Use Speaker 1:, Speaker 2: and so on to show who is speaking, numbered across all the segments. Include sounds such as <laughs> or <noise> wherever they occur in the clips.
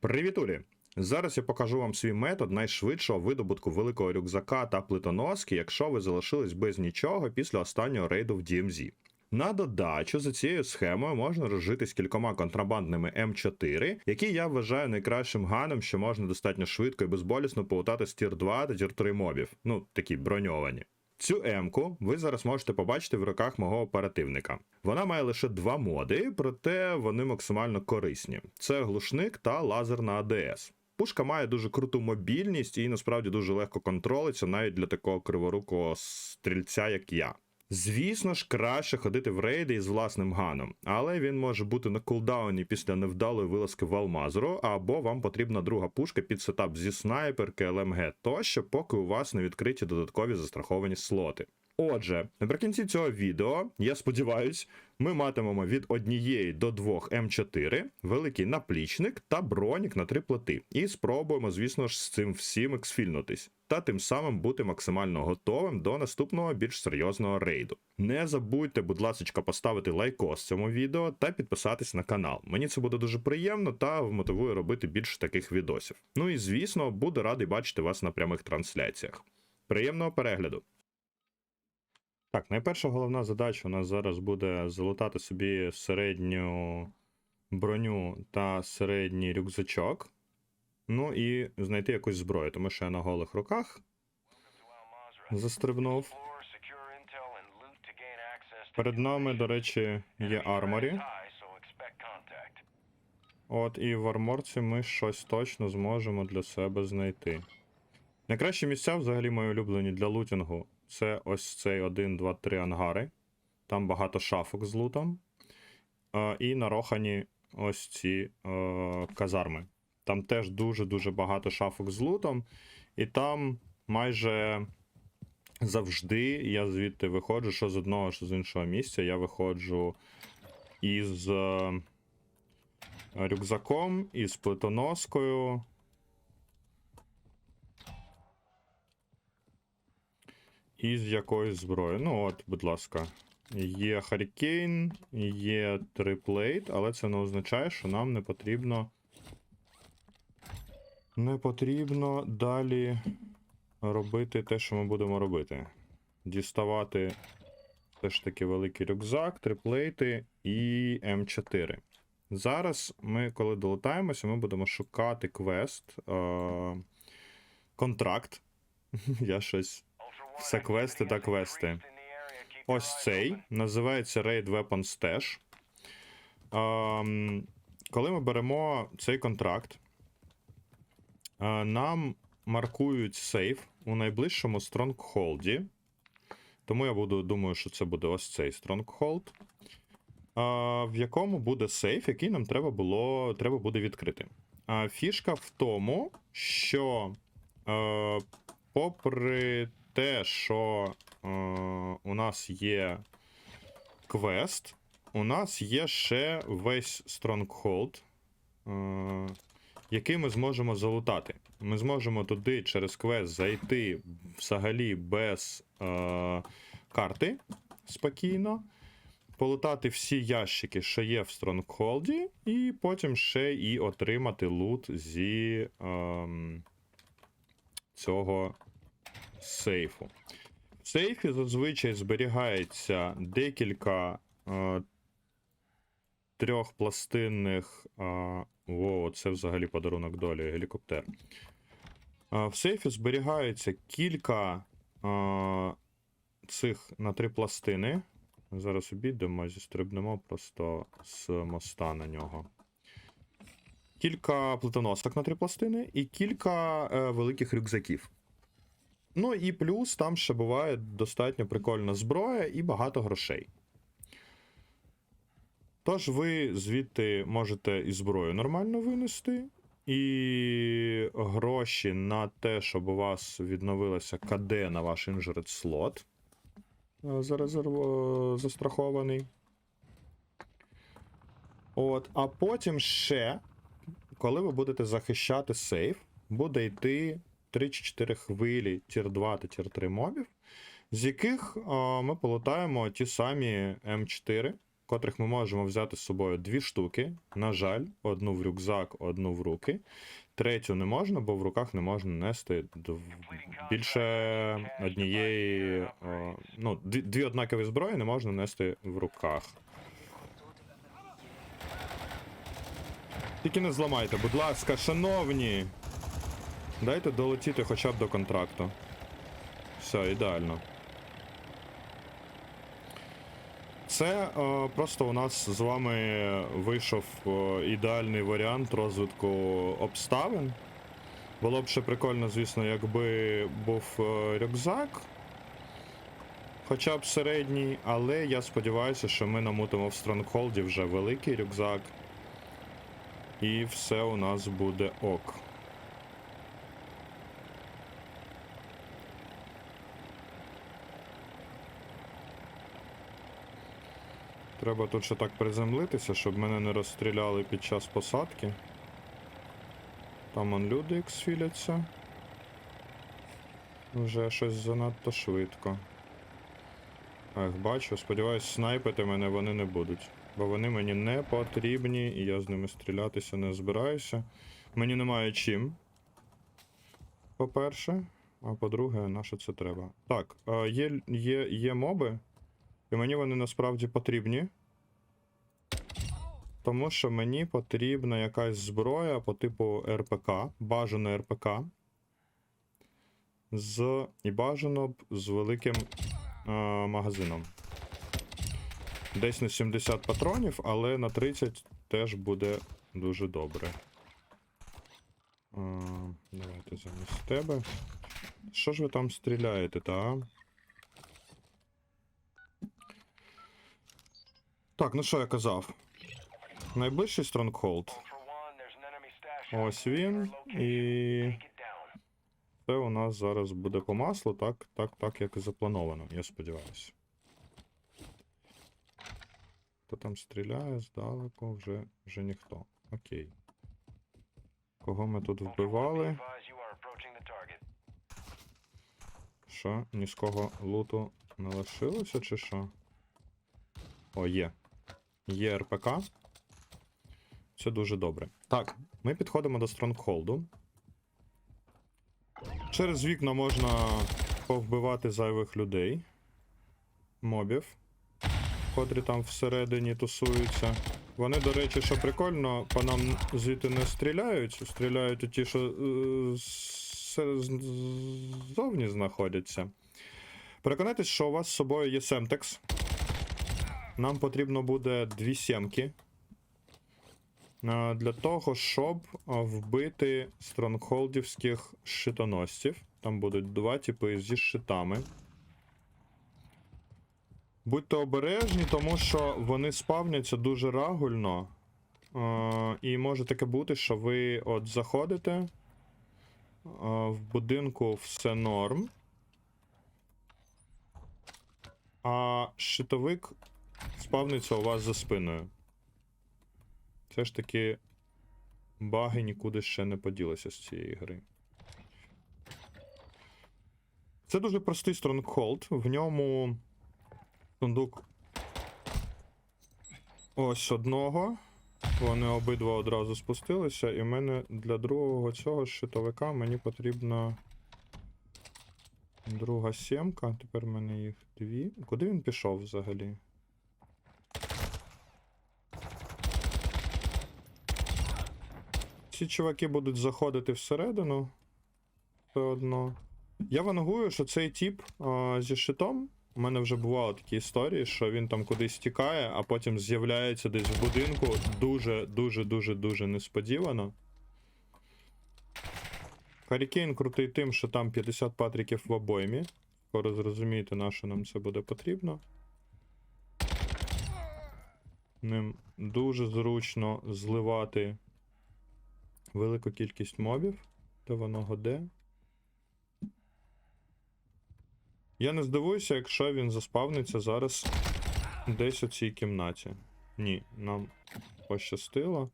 Speaker 1: Привітулі! Зараз я покажу вам свій метод найшвидшого видобутку великого рюкзака та плитоноски, якщо ви залишились без нічого після останнього рейду в DMZ. На додачу за цією схемою можна розжитись кількома контрабандними М4, які я вважаю найкращим ганом, що можна достатньо швидко і безболісно полутати з тір 2 та тір 3 мобів, ну такі броньовані. Цю М-ку ви зараз можете побачити в руках мого оперативника. Вона має лише два моди, проте вони максимально корисні: це глушник та лазерна АДС. Пушка має дуже круту мобільність і насправді дуже легко контролиться навіть для такого криворукого стрільця, як я. Звісно ж, краще ходити в рейди із власним ганом, але він може бути на кулдауні після невдалої вилазки в Алмазру, або вам потрібна друга пушка під сетап зі снайперки, ЛМГ тощо, поки у вас не відкриті додаткові застраховані слоти. Отже, наприкінці цього відео, я сподіваюсь, ми матимемо від однієї до двох М4, великий наплічник та бронік на три плити. І спробуємо, звісно ж, з цим всім ексфільнутись, та тим самим бути максимально готовим до наступного більш серйозного рейду. Не забудьте, будь ласка, поставити лайкос цьому відео та підписатись на канал. Мені це буде дуже приємно та вмотивує робити більше таких відосів. Ну і звісно, буду радий бачити вас на прямих трансляціях. Приємного перегляду! Так, найперша головна задача у нас зараз буде залутати собі середню броню та середній рюкзачок. Ну і знайти якусь зброю, тому що я на голих руках застрибнув. Перед нами, до речі, є арморі. От, і в арморці ми щось точно зможемо для себе знайти. Найкращі місця, взагалі, мої улюблені для лутінгу. Це ось цей 1, 2, 3 ангари. Там багато шафок з лутом. Е, і на Рохані ось ці е, казарми. Там теж дуже-дуже багато шафок з лутом. І там майже завжди я звідти виходжу, що з одного, що з іншого місця. Я виходжу із е, рюкзаком, із плитоноскою. І з якоюсь зброєю. Ну, от, будь ласка. Є Харікейн, є триплейт, але це не означає, що нам не потрібно. Не потрібно далі робити те, що ми будемо робити. Діставати все ж таки великий рюкзак, триплейти і М4. Зараз ми, коли долетаємося, ми будемо шукати квест. Е- контракт. <laughs> Я щось все квести та квести. Ось цей називається Raid Weapon Stash. Ем, коли ми беремо цей контракт, е, нам маркують сейф у найближчому стронгхолді. Тому я буду думаю, що це буде ось цей стронгхолд. В якому буде сейф, який нам треба було, треба буде відкрити. Фішка в тому, що, попри те, що у нас є квест, у нас є ще весь е, який ми зможемо залутати. Ми зможемо туди через квест зайти взагалі без е, карти спокійно. Полутати всі ящики, що є в Стронгхолді, і потім ще і отримати лут зі ем, цього сейфу. В сейфі зазвичай зберігається декілька е, трьохпластинних. Е, о, це взагалі подарунок долі, гелікоптер. В сейфі зберігається кілька е, цих на три пластини. Зараз обійдемо, зістрибнемо просто з моста на нього. Кілька плитоносок на три пластини і кілька е, великих рюкзаків. Ну і плюс там ще буває достатньо прикольна зброя і багато грошей. Тож ви звідти можете і зброю нормально винести, і гроші на те, щоб у вас відновилося КД на ваш інжеред слот. е, Зарезерво... застрахований. От, а потім ще, коли ви будете захищати сейф, буде йти 3 чи 4 хвилі тір 2 та тір 3 мобів, з яких а, ми полутаємо ті самі М4, котрих ми можемо взяти з собою дві штуки. На жаль, одну в рюкзак, одну в руки. Третю не можна, бо в руках не можна нести більше однієї. Ну, дві однакові зброї не можна нести в руках. Тільки не зламайте, будь ласка, шановні. Дайте долетіти хоча б до контракту. Все, ідеально. Це е, просто у нас з вами вийшов е, ідеальний варіант розвитку обставин. Було б ще прикольно, звісно, якби був е, рюкзак. Хоча б середній, але я сподіваюся, що ми намутимо в Стронгхолді вже великий рюкзак. І все у нас буде ок. Треба тут ще так приземлитися, щоб мене не розстріляли під час посадки. Там он люди ексфіляться. Вже щось занадто швидко. Ах, бачу, сподіваюсь, снайпити мене вони не будуть. Бо вони мені не потрібні, і я з ними стрілятися не збираюся. Мені немає чим. По-перше. А по-друге, на що це треба? Так, е, є, є, є моби, і мені вони насправді потрібні. Тому що мені потрібна якась зброя по типу РПК, бажано РПК. З, і бажано б з великим е, магазином. Десь на 70 патронів, але на 30 теж буде дуже добре. Е, давайте замість тебе. Що ж ви там стріляєте, та? Так, ну що я казав? Найближчий Стронгхолд. Ось він. І це у нас зараз буде по маслу, так, так, так, як і заплановано, я сподіваюся. Хто там стріляє здалеку, вже, вже ніхто. Окей. Кого ми тут вбивали? Що? Ні з кого луту не лишилося, чи що? О, є. Є РПК. Це дуже добре. Так, ми підходимо до Стронгхолду. Через вікна можна повбивати зайвих людей. Мобів, котрі там всередині тусуються. Вони, до речі, що прикольно, по нам звідти не стріляють. Стріляють у ті, що е, ззовні знаходяться. Переконайтесь, що у вас з собою є Семтекс. Нам потрібно буде дві сімки. Для того, щоб вбити стронгхолдівських щитоносців. Там будуть два типи зі щитами. Будьте обережні, тому що вони спавняться дуже рагульно. І може таке бути, що ви от заходите. В будинку все норм. А щитовик спавниться у вас за спиною. Все ж таки, баги нікуди ще не поділися з цієї гри. Це дуже простий Stronghold. В ньому сундук ось одного. Вони обидва одразу спустилися, і в мене для другого цього щитовика мені потрібна друга сімка. Тепер в мене їх дві. Куди він пішов взагалі? Ці чуваки будуть заходити всередину. Все одно. Я вангую, що цей тіп а, зі щитом. У мене вже бували такі історії, що він там кудись тікає, а потім з'являється десь в будинку дуже, дуже, дуже, дуже несподівано. Харікейн крутий тим, що там 50 патріків в обоймі. Скоро зрозумієте, на що нам це буде потрібно. Ним дуже зручно зливати велику кількість мобів, де воно годе. Я не здивуюся, якщо він заспавниться зараз десь у цій кімнаті. Ні, нам пощастило.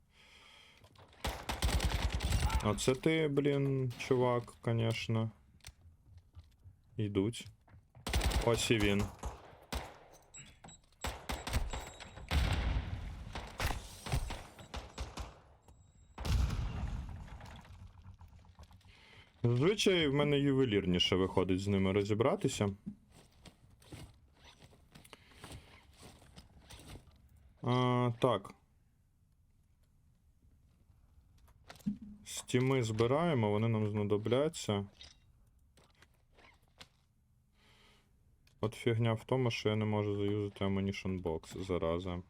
Speaker 1: А це ти, блін, чувак, конечно. Йдуть. Ось і він. Зазвичай в мене ювелірніше виходить з ними розібратися. А, так. Стіми збираємо, вони нам знадобляться. От фігня в тому, що я не можу заюзати Ammunition Box зараза.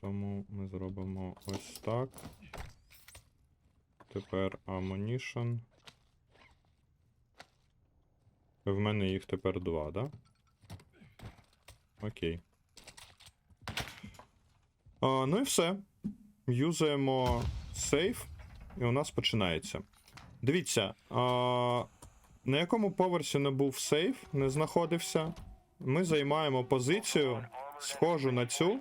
Speaker 1: Тому ми зробимо ось так. Тепер Ammunition. В мене їх тепер два, да? Окей. А, ну і все. Юзаємо сейф, і у нас починається. Дивіться, а, на якому поверсі не був сейф, не знаходився. Ми займаємо позицію, схожу на цю,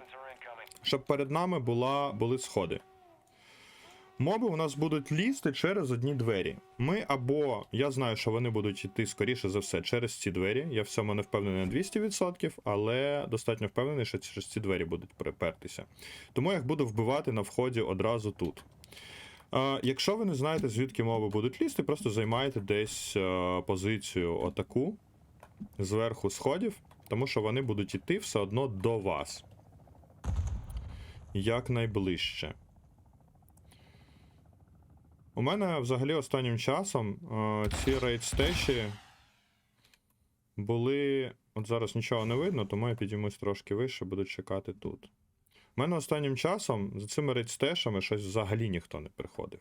Speaker 1: щоб перед нами була, були сходи. Моби у нас будуть лізти через одні двері. Ми або я знаю, що вони будуть йти скоріше за все через ці двері. Я в цьому не впевнений на 200%, але достатньо впевнений, що через ці двері будуть припертися. Тому я їх буду вбивати на вході одразу тут. А, якщо ви не знаєте, звідки моби будуть лізти, просто займайте десь е, позицію отаку зверху сходів, тому що вони будуть йти все одно до вас. Якнайближче. У мене взагалі останнім часом е, ці рейдстеші були. От зараз нічого не видно, тому я підіймусь трошки вище, буду чекати тут. У мене останнім часом за цими рейдстешами щось взагалі ніхто не приходив.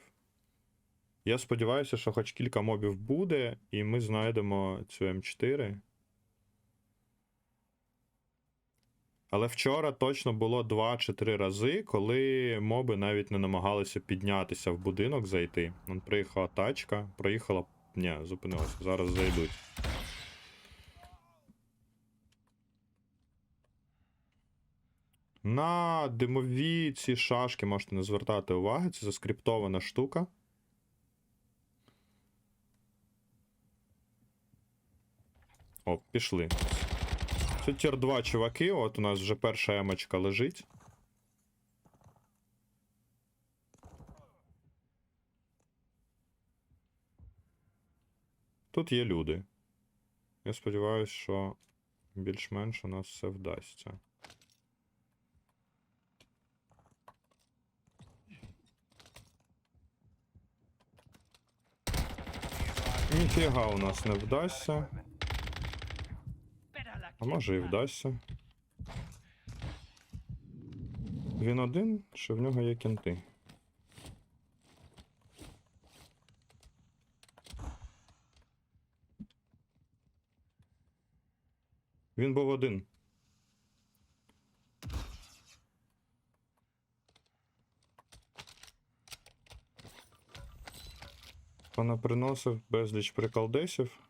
Speaker 1: Я сподіваюся, що хоч кілька мобів буде, і ми знайдемо цю М4. Але вчора точно було 2 чи 3 рази, коли моби навіть не намагалися піднятися в будинок зайти. Вон приїхала тачка, проїхала. Ні, зупинилася, зараз зайдуть. На димові ці шашки можете не звертати уваги, це заскриптована штука. О, пішли. Це тір 2 чуваки, от у нас вже перша емочка лежить. Тут є люди. Я сподіваюся, що більш-менш у нас все вдасться. Ніфіга у нас не вдасться. А може і вдасться. Він один, чи в нього є кінти? Він був один. Вона приносив безліч приколдесів.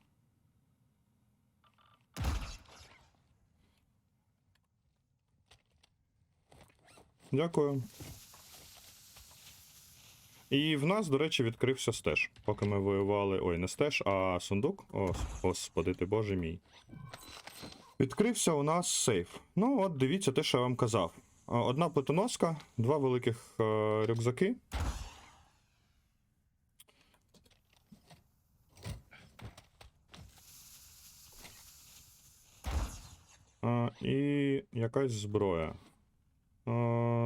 Speaker 1: Дякую. І в нас, до речі, відкрився стеж. Поки ми воювали. Ой, не стеж, а сундук. О, господи ти боже мій. Відкрився у нас сейф. Ну, от дивіться те, що я вам казав. Одна плитоноска, два великих е, рюкзаки. А, і якась зброя. А,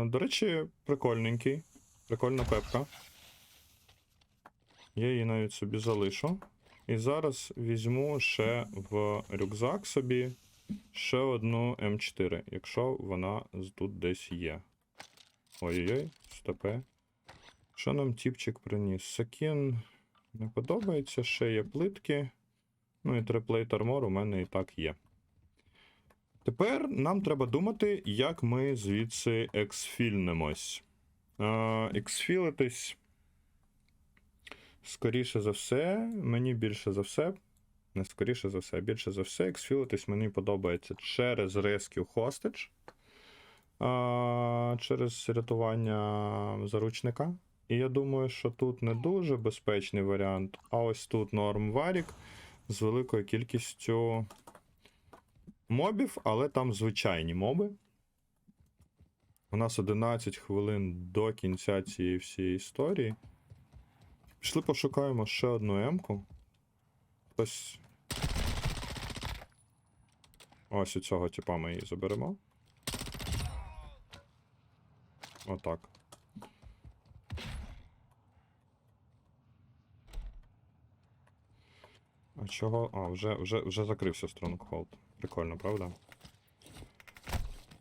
Speaker 1: до речі, прикольненький. Прикольна пепка. Я її навіть собі залишу. І зараз візьму ще в рюкзак собі ще одну М4, якщо вона тут десь є. Ой-ой-ой, стопе. Що нам тіпчик приніс? Сакін не подобається, ще є плитки. Ну і триплейт армор у мене і так є. Тепер нам треба думати, як ми звідси ексфільнемось. Ексфілитись, скоріше за все, мені більше за все, не скоріше за все, більше за все, ексфілитись мені подобається через Rescue Hostage, через рятування заручника. І я думаю, що тут не дуже безпечний варіант, а ось тут норм варік з великою кількістю мобів, але там звичайні моби. У нас 11 хвилин до кінця цієї всієї історії. Пішли пошукаємо ще одну М-ку. Хтось. Ось у цього типа ми її заберемо. Отак. А чого? А, вже, вже, вже закрився Stronghold. Прикольно, правда?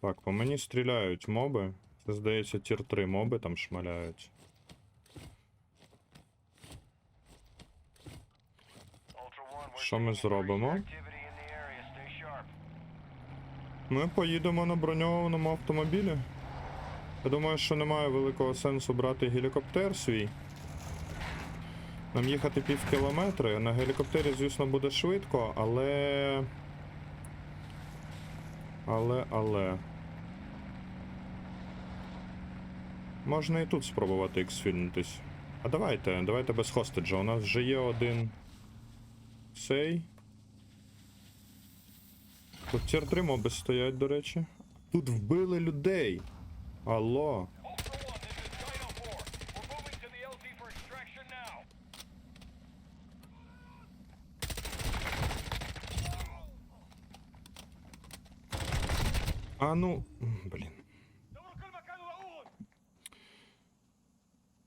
Speaker 1: Так, по мені стріляють моби. Це здається, тір 3 моби там шмаляють.
Speaker 2: Що ми зробимо?
Speaker 1: Ми поїдемо на броньованому автомобілі. Я думаю, що немає великого сенсу брати гелікоптер свій. Нам їхати пів кілометри. На гелікоптері, звісно, буде швидко, але. Але, але. Можна і тут спробувати ексфільнутись. А давайте, давайте без хостеджа. У нас вже є один. Цей. Тут тір 3 моби стоять, до речі. Тут вбили людей. Алло. А ну. Блін.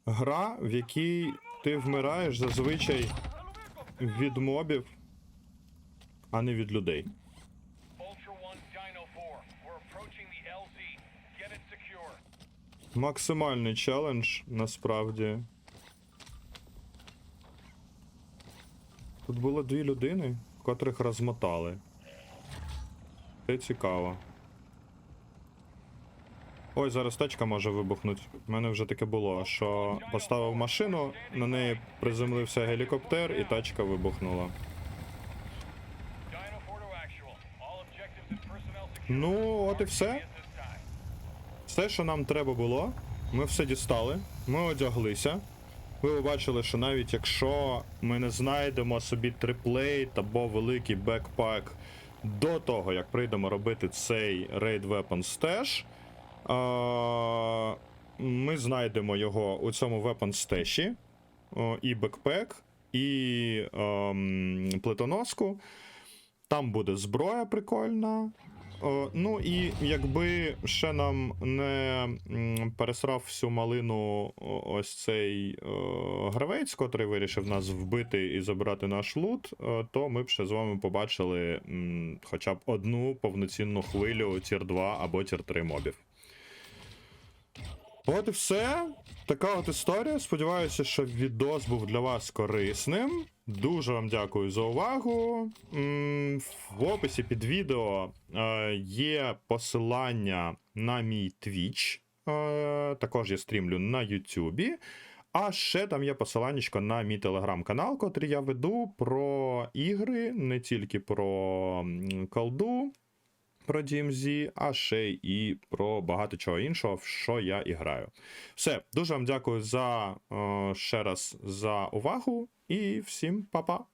Speaker 1: Гра, в якій ти вмираєш зазвичай від мобів, а не від людей. Максимальний челендж, насправді. Тут було дві людини, котрих розмотали. Це цікаво. Ой, зараз тачка може вибухнути. У мене вже таке було, що поставив машину, на неї приземлився гелікоптер і тачка вибухнула. Ну, от і все. Все, що нам треба було, ми все дістали, ми одяглися. Ви побачили, що навіть якщо ми не знайдемо собі триплейт або великий бекпак до того, як прийдемо робити цей Raid Weapons Stash, ми знайдемо його у цьому Stash, о, і бекпек, і ем, плитоноску. Там буде зброя прикольна. Ну і якби ще нам не пересрав всю малину ось цей гравець, котрий вирішив нас вбити і забрати наш лут, то ми б ще з вами побачили хоча б одну повноцінну хвилю тір 2 або тір 3 мобів. От і все. Така от історія. Сподіваюся, що відос був для вас корисним. Дуже вам дякую за увагу. В описі під відео е, є посилання на мій Twitch. Е, Також я стрімлю на YouTube. А ще там є посиланнячко на мій телеграм-канал, котрий я веду про ігри, не тільки про колду, про DMZ, а ще і про багато чого іншого, в що я і граю. Все, дуже вам дякую за е, ще раз за увагу і всім па-па!